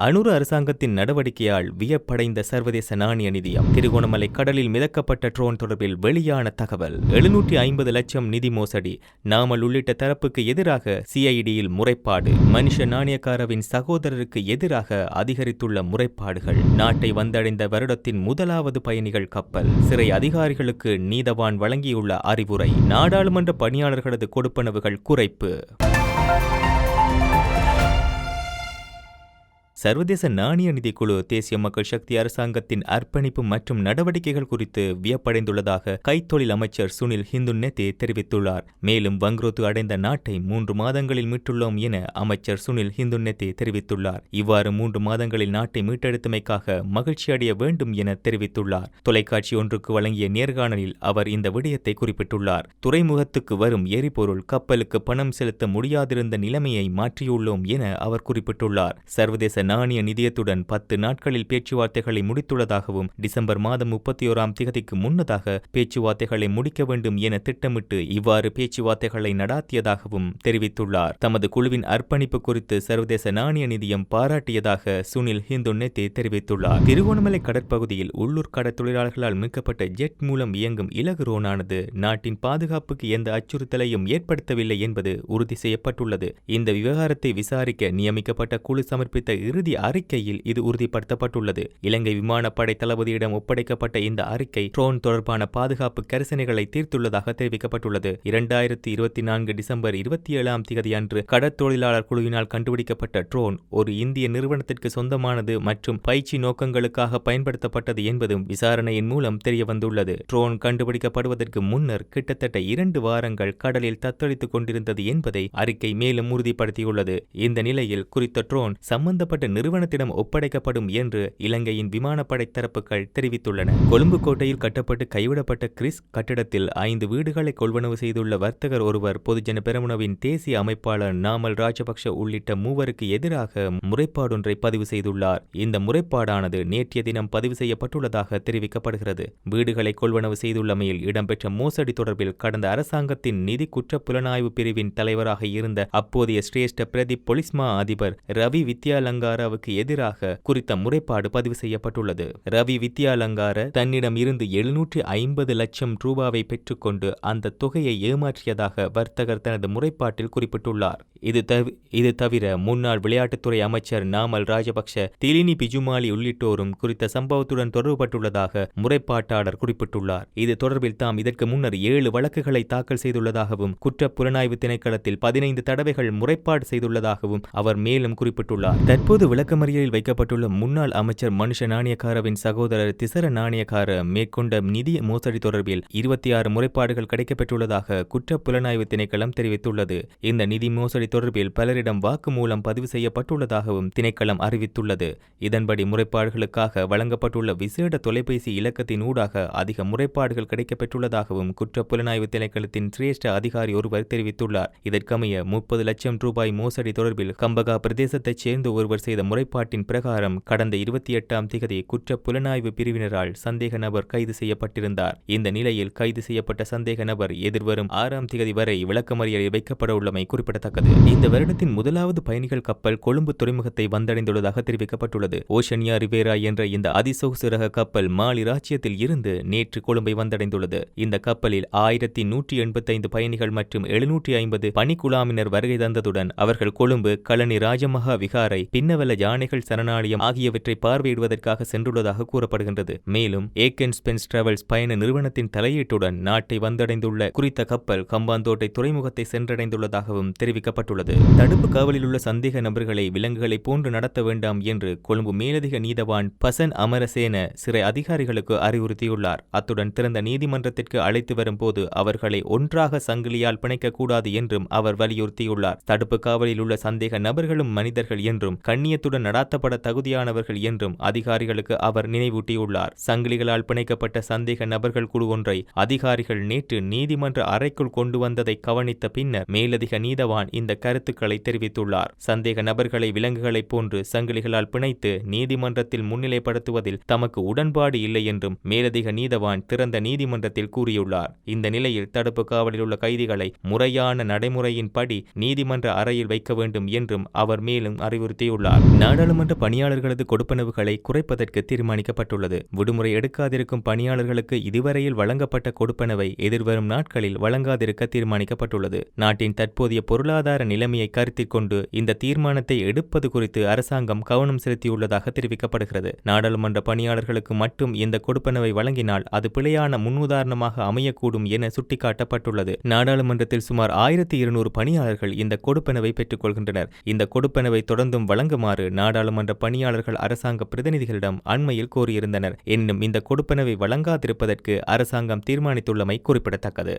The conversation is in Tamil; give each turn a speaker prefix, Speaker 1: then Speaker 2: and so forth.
Speaker 1: அனுரு அரசாங்கத்தின் நடவடிக்கையால் வியப்படைந்த சர்வதேச நாணய நிதியம். திருகோணமலை கடலில் மிதக்கப்பட்ட ட்ரோன் தொடர்பில் வெளியான தகவல். எழுநூற்றி ஐம்பது லட்சம் நிதி மோசடி. நாமல் உள்ளிட்ட தரப்புக்கு எதிராக சிஐடியில் முறைப்பாடு. மனுஷ நாணயக்காரவின் சகோதரருக்கு எதிராக அதிகரித்துள்ள முறைப்பாடுகள். நாட்டை வந்தடைந்த வருடத்தின் முதலாவது பயணிகள் கப்பல். சிறை அதிகாரிகளுக்கு நீதவான் வழங்கியுள்ள அறிவுரை. நாடாளுமன்ற பணியாளர்களது கொடுப்பனவுகள் குறைப்பு. சர்வதேச நாணய நிதிக்குழு தேசிய மக்கள் சக்தி அரசாங்கத்தின் அர்ப்பணிப்பு மற்றும் நடவடிக்கைகள் குறித்து வியப்படைந்துள்ளதாக கைத்தொழில் அமைச்சர் சுனில் ஹிந்துன்னெத்தே தெரிவித்துள்ளார். மேலும் வங்குரோத்து அடைந்த நாட்டை மூன்று மாதங்களில் மீட்டுள்ளோம் என அமைச்சர் சுனில் ஹிந்துன்னெத்தே தெரிவித்துள்ளார். இவ்வாறு மூன்று மாதங்களில் நாட்டை மீட்டெடுத்தமைக்காக மகிழ்ச்சி அடைய வேண்டும் என தெரிவித்துள்ளார். தொலைக்காட்சி ஒன்றுக்கு வழங்கிய நேர்காணலில் அவர் இந்த விடயத்தை குறிப்பிட்டுள்ளார். துறைமுகத்துக்கு வரும் எரிபொருள் கப்பலுக்கு பணம் செலுத்த முடியாதிருந்த நிலைமையை மாற்றியுள்ளோம் என அவர் குறிப்பிட்டுள்ளார். சர்வதேச நாணய நிதியத்துடன் பத்து நாட்களில் பேச்சுவார்த்தைகளை முடித்துள்ளதாகவும் டிசம்பர் மாதம் முப்பத்தி ஓராம் திகதிக்கு முன்னதாக பேச்சுவார்த்தைகளை முடிக்க வேண்டும் என திட்டமிட்டு இவ்வாறு பேச்சுவார்த்தைகளை நடாத்தியதாகவும் தெரிவித்துள்ளார். தமது குழுவின் அர்ப்பணிப்பு குறித்து சர்வதேச நாணய நிதியம் பாராட்டியதாக சுனில் ஹிந்து நெத்தி தெரிவித்துள்ளார். திருகோணமலை கடற்பகுதியில் உள்ளூர் கடற்தொழிலாளர்களால் மீட்கப்பட்ட ஜெட் மூலம் இயங்கும் இலகு ரோனானது நாட்டின் பாதுகாப்புக்கு எந்த அச்சுறுத்தலையும் ஏற்படுத்தவில்லை என்பது உறுதி செய்யப்பட்டுள்ளது. இந்த விவகாரத்தை விசாரிக்க நியமிக்கப்பட்ட குழு சமர்ப்பித்த இரு இறுதி அறிக்கையில் இது உறுதிப்படுத்தப்பட்டுள்ளது. இலங்கை விமானப்படை தளபதியிடம் ஒப்படைக்கப்பட்ட இந்த அறிக்கை ட்ரோன் தொடர்பான பாதுகாப்பு கரிசனைகளை தீர்த்துள்ளதாக தெரிவிக்கப்பட்டுள்ளது. இரண்டாயிரத்தி இருபத்தி நான்கு டிசம்பர் இருபத்தி ஏழாம் தேதி அன்று கடற்தொழிலாளர் குழுவினால் கண்டுபிடிக்கப்பட்ட ட்ரோன் ஒரு இந்திய நிறுவனத்திற்கு சொந்தமானது மற்றும் பயிற்சி நோக்கங்களுக்காக பயன்படுத்தப்பட்டது என்பதும் விசாரணையின் மூலம் தெரியவந்துள்ளது. ட்ரோன் கண்டுபிடிக்கப்படுவதற்கு முன்னர் கிட்டத்தட்ட இரண்டு வாரங்கள் கடலில் தத்தளித்துக் கொண்டிருந்தது என்பதை அறிக்கை மேலும் உறுதிப்படுத்தியுள்ளது. இந்த நிலையில் குறித்த ட்ரோன் சம்பந்தப்பட்ட நிறுவனத்திடம் ஒப்படைக்கப்படும் என்று இலங்கையின் விமானப்படை தரப்புகள் தெரிவித்துள்ளன. கொழும்பு கோட்டையில் கட்டப்பட்டு கைவிடப்பட்ட கிறிஸ் கட்டிடத்தில் ஐந்து வீடுகளை கொள்வனவு செய்துள்ள வர்த்தகர் ஒருவர் பொதுஜன பெரமுனவின் தேசிய அமைப்பாளர் நாமல் ராஜபக்ஷ உள்ளிட்ட மூவருக்கு எதிராக முறைப்பாடொன்றை பதிவு செய்துள்ளார். இந்த முறைப்பாடானது நேற்றைய தினம் பதிவு செய்யப்பட்டுள்ளதாக தெரிவிக்கப்படுகிறது. வீடுகளை கொள்வனவு செய்துள்ளமையில் இடம்பெற்ற மோசடி தொடர்பில் கடந்த அரசாங்கத்தின் நிதி குற்ற புலனாய்வு பிரிவின் தலைவராக இருந்த அப்போதைய சிரேஷ்ட பிரதி பொலிஸ்மா அதிபர் ரவி வித்யாலங்காராவுக்கு எதிராக குறித்த முறைப்பாடு பதிவு செய்யப்பட்டுள்ளது. ரவி வித்யாலங்கார தன்னிடம் இருந்து எழுநூற்றி ஐம்பது லட்சம் ரூபாவை பெற்றுக்கொண்டு அந்த தொகையை ஏமாற்றியதாக வர்த்தகர் தனது முறைப்பாட்டில் குறிப்பிட்டுள்ளார். இது தவி இது தவிர முன்னாள் விளையாட்டுத்துறை அமைச்சர் நாமல் ராஜபக்ஷ திலினி பிஜுமாலி உள்ளிட்டோரும் குறித்த சம்பவத்துடன் தொடர்புபட்டுள்ளதாக முறைப்பாட்டாளர் குறிப்பிட்டுள்ளார். இது தொடர்பில் தாம் இதற்கு முன்னர் ஏழு வழக்குகளை தாக்கல் செய்துள்ளதாகவும் குற்ற புலனாய்வு திணைக்களத்தில் பதினைந்து தடவைகள் முறைப்பாடு செய்துள்ளதாகவும் அவர் மேலும் குறிப்பிட்டுள்ளார். தற்போது விளக்கமறியலில் வைக்கப்பட்டுள்ள முன்னாள் அமைச்சர் மனுஷ நாணயக்காரவின் சகோதரர் திசர நாணயக்கார மேற்கொண்ட நிதி மோசடி தொடர்பில் இருபத்தி ஆறு முறைப்பாடுகள் கிடைக்கப்பெற்றுள்ளதாக குற்ற புலனாய்வு திணைக்களம் தெரிவித்துள்ளது. இந்த நிதி மோசடி தொடர்பில் பலரிடம் வாக்குமூலம் பதிவு செய்யப்பட்டுள்ளதாகவும் திணைக்களம் அறிவித்துள்ளது. இதன்படி முறைப்பாடுகளுக்காக வழங்கப்பட்டுள்ள விசேட தொலைபேசி இலக்கத்தின் ஊடாக அதிக முறைப்பாடுகள் கிடைக்கப்பெற்றுள்ளதாகவும் குற்ற புலனாய்வு திணைக்களத்தின் சிரேஷ்ட அதிகாரி ஒருவர் தெரிவித்துள்ளார். இதற்கமைய முப்பது லட்சம் ரூபாய் மோசடி தொடர்பில் கம்பகா பிரதேசத்தைச் சேர்ந்த ஒருவர் செய்த முறைப்பாட்டின் பிரகாரம் கடந்த இருபத்தி எட்டாம் திகதி குற்ற புலனாய்வு பிரிவினரால் சந்தேக நபர் கைது செய்யப்பட்டிருந்தார். இந்த நிலையில் கைது செய்யப்பட்ட சந்தேக நபர் எதிர்வரும் ஆறாம் திகதி வரை விளக்கமறியலில் வைக்கப்பட உள்ளமை குறிப்பிடத்தக்கது. இந்த வருடத்தின் முதலாவது பயணிகள் கப்பல் கொழும்பு துறைமுகத்தை வந்தடைந்துள்ளதாக தெரிவிக்கப்பட்டுள்ளது. ஓஷனியா ரிவேரா என்ற இந்த அதிசொகுசு ரக கப்பல் மாலி ராச்சியத்தில் இருந்து நேற்று கொழும்பை வந்தடைந்துள்ளது. இந்த கப்பலில் ஆயிரத்தி நூற்றி எண்பத்தைந்து பயணிகள் மற்றும் எழுநூற்றி ஐம்பது பணிக்குழாமினர் வருகை தந்ததுடன் அவர்கள் கொழும்பு களனி ராஜமகா விகாரை பின்னவல யானைகள் சரணாலயம் ஆகியவற்றை பார்வையிடுவதற்காக சென்றுள்ளதாக கூறப்படுகின்றது. மேலும் ஏக்கன் ஸ்பென்ஸ் டிராவல்ஸ் பயண நிறுவனத்தின் தலையீட்டுடன் நாட்டை வந்தடைந்துள்ள குறித்த கப்பல் கம்பாந்தோட்டை துறைமுகத்தை சென்றடைந்துள்ளதாகவும் தெரிவிக்கப்பட்டுள்ளது. தடுப்பு காவலில் உள்ள சந்தேக நபர்களை விலங்குகளைப் போன்று நடத்த வேண்டாம் என்று கொழும்பு மேலதிக நீதவான் பசன் அமரசேன சிறை அதிகாரிகளுக்கு அறிவுறுத்தியுள்ளார். அத்துடன் திறந்த நீதிமன்றத்திற்கு அழைத்து வரும்போது அவர்களை ஒன்றாக சங்கிலியால் பிணைக்கக்கூடாது என்றும் அவர் வலியுறுத்தியுள்ளார். தடுப்பு காவலில் உள்ள சந்தேக நபர்களும் மனிதர்கள் என்றும் கண்ணியத்துடன் நடாத்தப்பட தகுதியானவர்கள் என்றும் அதிகாரிகளுக்கு அவர் நினைவூட்டியுள்ளார். சங்கிலிகளால் பிணைக்கப்பட்ட சந்தேக நபர்கள் குழு ஒன்றை அதிகாரிகள் நேற்று நீதிமன்ற அறைக்குள் கொண்டு வந்ததை கவனித்த பின்னர் மேலதிக நீதவான் இந்த கருத்துக்களை தெரிவித்துள்ளார். சந்தேக நபர்களை விலங்குகளைப் போன்று சங்கிலிகளால் பிணைத்து நீதிமன்றத்தில் முன்னிலைப்படுத்துவதில் தமக்கு உடன்பாடு இல்லை என்றும் மேலதிக நீதவான் திறந்த நீதிமன்றத்தில் கூறியுள்ளார். இந்த நிலையில் தடுப்பு காவலில் உள்ள கைதிகளை முறையான நடைமுறையின்படி நீதிமன்ற அறையில் வைக்க வேண்டும் என்றும் அவர் மேலும் அறிவுறுத்தியுள்ளார். நாடாளுமன்ற பணியாளர்களது கொடுப்பனவுகளை குறைப்பதற்கு தீர்மானிக்கப்பட்டுள்ளது. விடுமுறை எடுக்காதிருக்கும் பணியாளர்களுக்கு இதுவரையில் வழங்கப்பட்ட கொடுப்பனவை எதிர்வரும் நாட்களில் வழங்காதிருக்க தீர்மானிக்கப்பட்டுள்ளது. நாட்டின் தற்போதைய பொருளாதார நிலைமையை கருத்தில் கொண்டு இந்த தீர்மானத்தை எடுப்பது குறித்து அரசாங்கம் கவனம் செலுத்தியுள்ளதாக தெரிவிக்கப்படுகிறது. நாடாளுமன்ற பணியாளர்களுக்கு மட்டும் இந்த கொடுப்பனவை வழங்கினால் அது பிழையான முன்னுதாரணமாக அமையக்கூடும் என சுட்டிக்காட்டப்பட்டுள்ளது. நாடாளுமன்றத்தில் சுமார் ஆயிரத்தி இருநூறு பணியாளர்கள் இந்த கொடுப்பனவை பெற்றுக் கொள்கின்றனர். இந்த கொடுப்பனவை தொடர்ந்தும் வழங்குமாறு நாடாளுமன்ற பணியாளர்கள் அரசாங்க பிரதிநிதிகளிடம் அண்மையில் கோரியிருந்தனர். எனினும் இந்த கொடுப்பனவை வழங்காதிருப்பதற்கு அரசாங்கம் தீர்மானித்துள்ளமை குறிப்பிடத்தக்கது.